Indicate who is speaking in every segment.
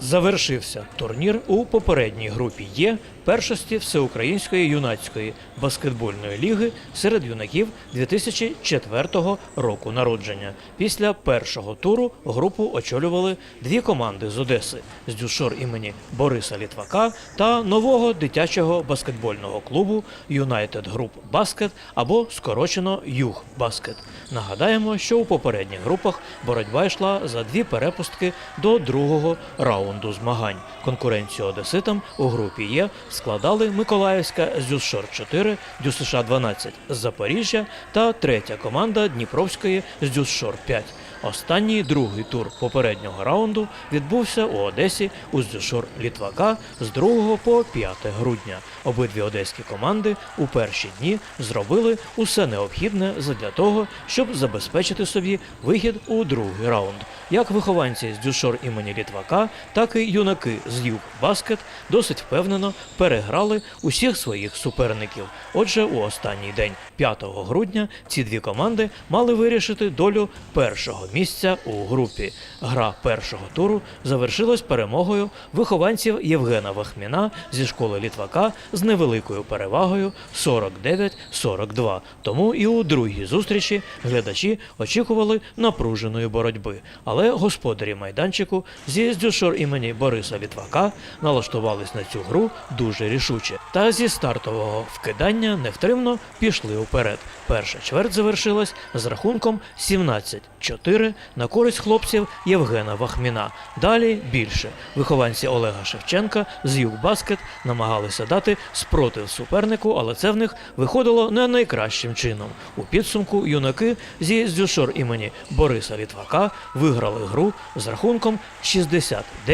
Speaker 1: Завершився турнір у попередній групі Є першості Всеукраїнської юнацької баскетбольної ліги серед юнаків 2004 року народження. Після першого туру групу очолювали дві команди з Одеси з дюшор імені Бориса Літвака та нового дитячого баскетбольного клубу Юнайтед Груп Баскет або скорочено Юг Баскет. Нагадаємо, що у попередніх групах боротьба йшла за дві перепустки до другого раунду змагань. Конкуренцію одеситам у групі Є складали Миколаївська з Дюсшор 4, ДЮСШ 12 з Запоріжжя та третя команда Дніпровської з Дюсшор 5. Останній другий тур попереднього раунду відбувся у Одесі у Здюшор Літвака з 2 по 5 грудня. Обидві одеські команди у перші дні зробили усе необхідне задля того, щоб забезпечити собі вихід у другий раунд. Як вихованці з Дюшор імені Літвака, так і юнаки з Юг Баскет досить впевнено переграли усіх своїх суперників. Отже, у останній день 5 грудня ці дві команди мали вирішити долю першого місця у групі. Гра першого туру завершилась перемогою вихованців Євгена Вахміна зі школи Літвака з невеликою перевагою 49-42. Тому і у другій зустрічі глядачі очікували напруженої боротьби. Але господарі майданчику зі Здюшор імені Бориса Літвака налаштувались на цю гру дуже рішуче. Та зі стартового вкидання невтримно пішли уперед. Перша чверть завершилась з рахунком 17-4 на користь хлопців Євгена Вахміна. Далі більше. Вихованці Олега Шевченка з Югбаскет намагалися дати спротив супернику, але це в них виходило не найкращим чином. У підсумку юнаки зі Здюшор імені Бориса Літвака виграли гру з рахунком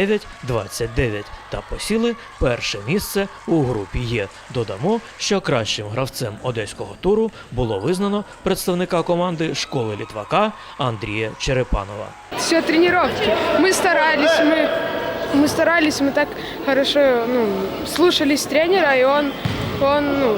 Speaker 1: 69-29 та посіли перше місце у групі Є. Додамо, що кращим гравцем одеського туру було визнано представника команди школи Літвака Андрія Черепанова.
Speaker 2: Все тренировки. Мы старались, мы, мы старались, мы так хорошо ну, слушались тренера, и он, он ну,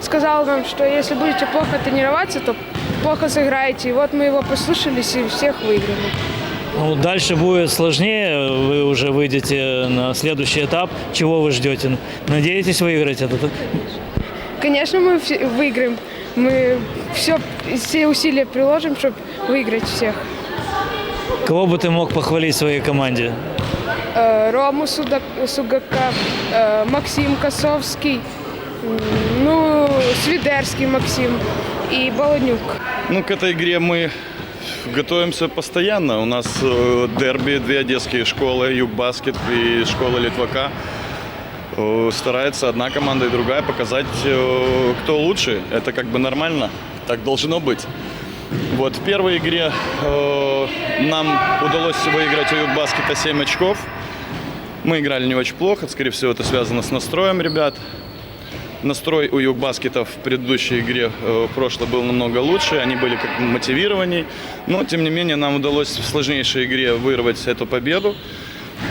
Speaker 2: сказал нам, что если будете плохо тренироваться, то плохо сыграете. И вот мы его послушались и всех выиграли.
Speaker 3: Ну, дальше будет сложнее, вы уже выйдете на следующий этап. Чего вы ждете? Надеетесь выиграть этот?
Speaker 2: Конечно, мы выиграем. Мы все, все усилия приложим, чтобы выиграть всех.
Speaker 3: Кого бы ты мог похвалить своей команде?
Speaker 2: Э, Рому Судак- Сугака, э, Максим Косовский, ну, Свидерский Максим и Болонюк.
Speaker 4: Ну, к этой игре мы готовимся постоянно. У нас э, дерби, две одесские школы, Югбаскет и школа Литвака. Э, Старается одна команда и другая показать, э, кто лучше. Это как бы нормально, так должно быть. Вот в первой игре э, нам удалось выиграть у Югбаскета 7 очков. Мы играли не очень плохо, скорее всего, это связано с настроем ребят. Настрой у Югбаскета в предыдущей игре э, прошлой был намного лучше, они были как мотивированней, но тем не менее нам удалось в сложнейшей игре вырвать эту победу.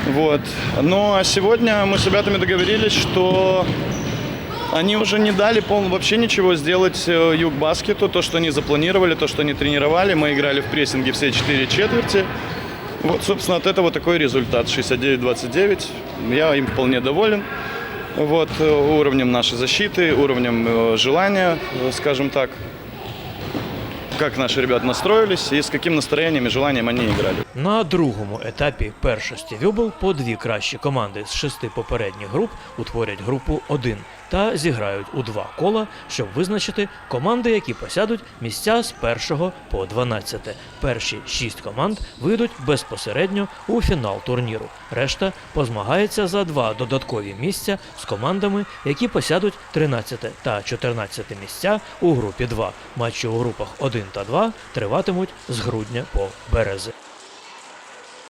Speaker 4: Вот. Ну а сегодня мы с ребятами договорились, что они уже не дали пол, вообще ничего сделать э, Югбаскету, то, что они запланировали, то, что они тренировали. Мы играли в прессинге все четыре четверти. Вот, собственно, от этого такой результат 69-29. Я им вполне доволен. Вот, э, уровнем нашей защиты, уровнем э, желания, э, скажем так, как наши ребята настроились и с каким настроением и желанием они играли.
Speaker 1: На другому етапі першості Вюбл по дві кращі команди з шести попередніх груп утворять групу 1 та зіграють у два кола, щоб визначити команди, які посядуть місця з першого по 12. Перші шість команд вийдуть безпосередньо у фінал турніру. Решта позмагається за два додаткові місця з командами, які посядуть 13 та 14 місця у групі 2. Матчі у групах 1 та 2 триватимуть з грудня по берези.